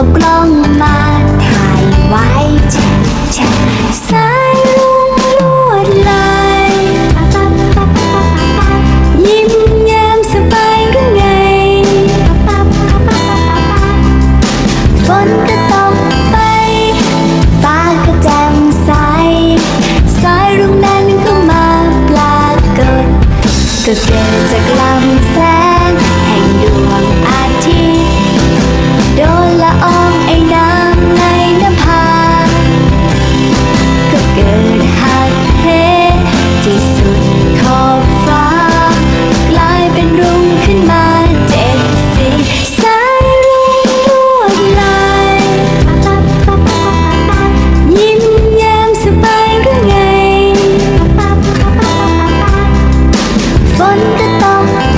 o'clock. 得到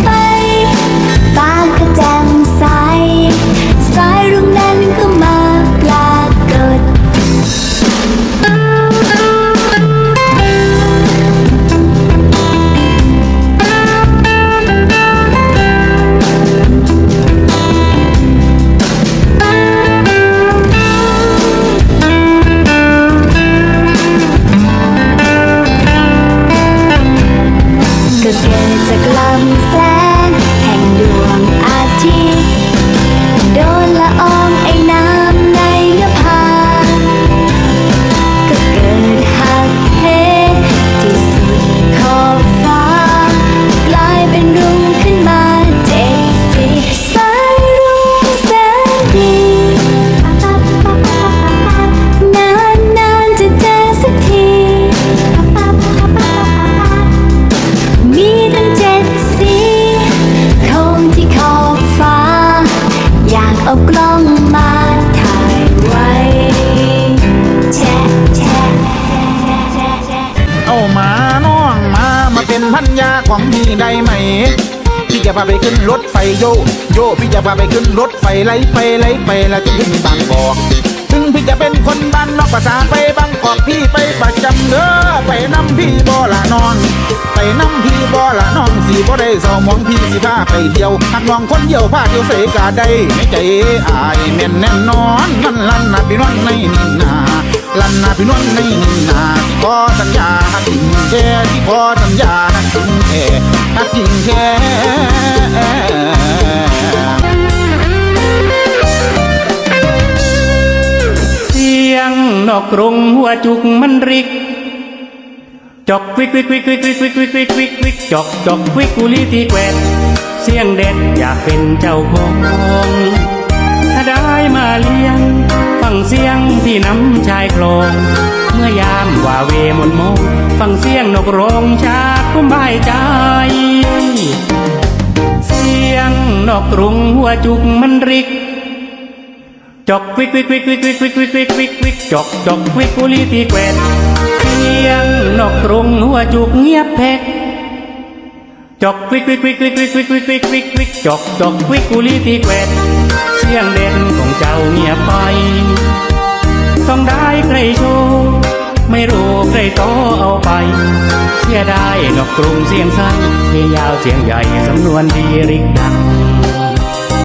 พี่ได้ไหม พี่จะพาไปขึ้นรถไฟโยโยพี่จะพาไปขึ้นรถไฟไล่ไปไล่ไปแล้วจะถึงบางกอกถึงพี่จะเป็นคนบ้านนอกภาษาไปบางกอกพี่ไปประจำเด้อไปนำพี่บ่ละนองไปนำพี่บ่ละนองสีบ่ได้เศร้ามองพี่สิพาไปเที่ยวหักน้องคนเดียวพาเที่ยวเสกาได้ในใจอายแม่นแน่นอนมันลั่นนะพี่น้องในนี่นาลั่นนะพี่น้องในนี่นาที่ขอสัญญาหักจริงแท้ที่ขอสัญญาหักจริงแท้ หักจริงแท้เสียงนอกกรงหัวจุกมันริกจอกวิกวิกวิกวิกวิกวิกวิกวิกวิกวิกจอกจอกวิกกุลีตีแกวดเสียงเด็ดอยากเป็นเจ้าของถ้าได้มาเลี้ยง ฟังเสียงที่น้ำชายคลอง เมื่อยามว่าเวมนโมง ฟังเสียงนกโรงชาติคุ้มบใจ เสียงนกกรุงหัวจุกมันริก จอกวิกวิกวิกวิกวิกวิกวิกวิกวิกวิกจอกจอกวิกกุลีตีแกวดเสียงนกกรุงหัวจุกเงียบแพกจอกวิกวิกวิกวิกวิกวิกวิกวิกวิกวิกจอกจอกวิกกุลีตีแกวดเสียงเด่นของเจ้าเงียบไปต้องได้ใครโชว์ ใครต่อเอาไป เสียได้นอกกรุงเสียงสั้นเพียงยาวเสียงใหญ่สำนวนดีริกดัง